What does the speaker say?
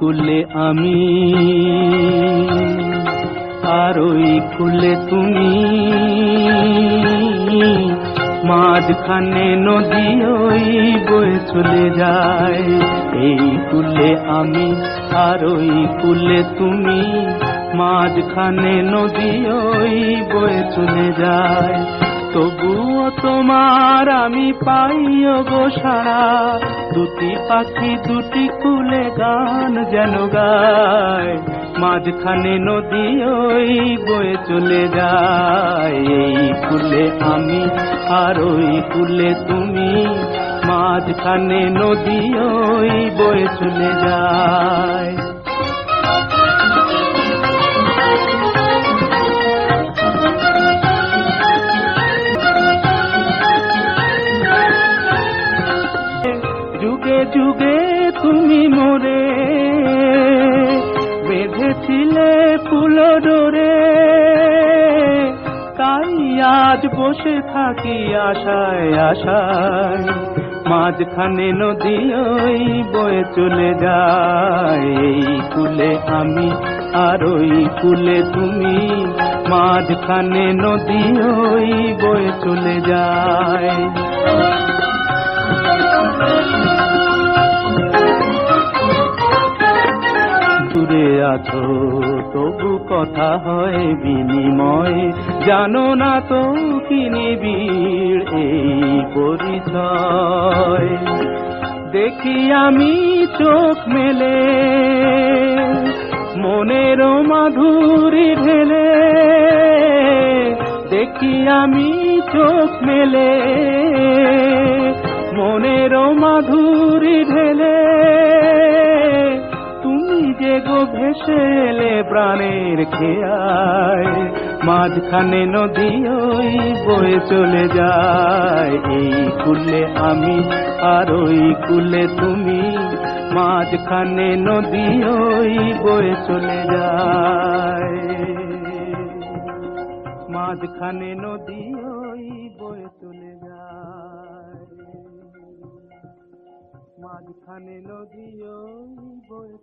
কুলে আমি। আর ওই কুলে তুমি। মাঝখানে নদী ওই বয়ে চলে যায়। এই কুলে আমি আর ওই কুলে তুমি। মাঝখানে নদী ওই বয়ে চলে যায়। তবুও তোমার আমি পাইও গো সারা। দুটি পাখি দুটি কুলে গান যেন গায়। মাঝখানে নদী ওই বয়ে চলে যায়। এই কুলে আমি আর ওই কুলে তুমি। মাঝখানে নদী ওই বয়ে চলে যায়। যুগে যুগে তুমি মোরে বেঁধেছিলে ফুল ডোরে। তাই আজ বসে থাকি আশায় আশায়, মাঝখানে নদী ওই বয়ে চলে যায়। এই কুলে আমি আর ওই কুলে তুমি, মাঝখানে নদী ওই বয়ে চলে যায়। দূরে আছো, তবু কথা হয় বিনিময়। জানো না তো কি নিবিড় এই পরিচয়। দেখি আমি চোখ মেলে, মনের মাধুরী ঢেলে। দেখি আমি চোখ মেলে, মনের মাধুরী যে গো ভেসে এলে প্রাণের খেয়ায়, মাঝখানে নদী ওই বয়ে চলে যায়। এই কুলে আমি আর ওই কুলে তুমি, মাঝখানে নদী ওই বয়ে চলে যায়। মাঝখানে নদী ওই বয়ে চলে যায়। মাঝখানে নদী ওই বয়ে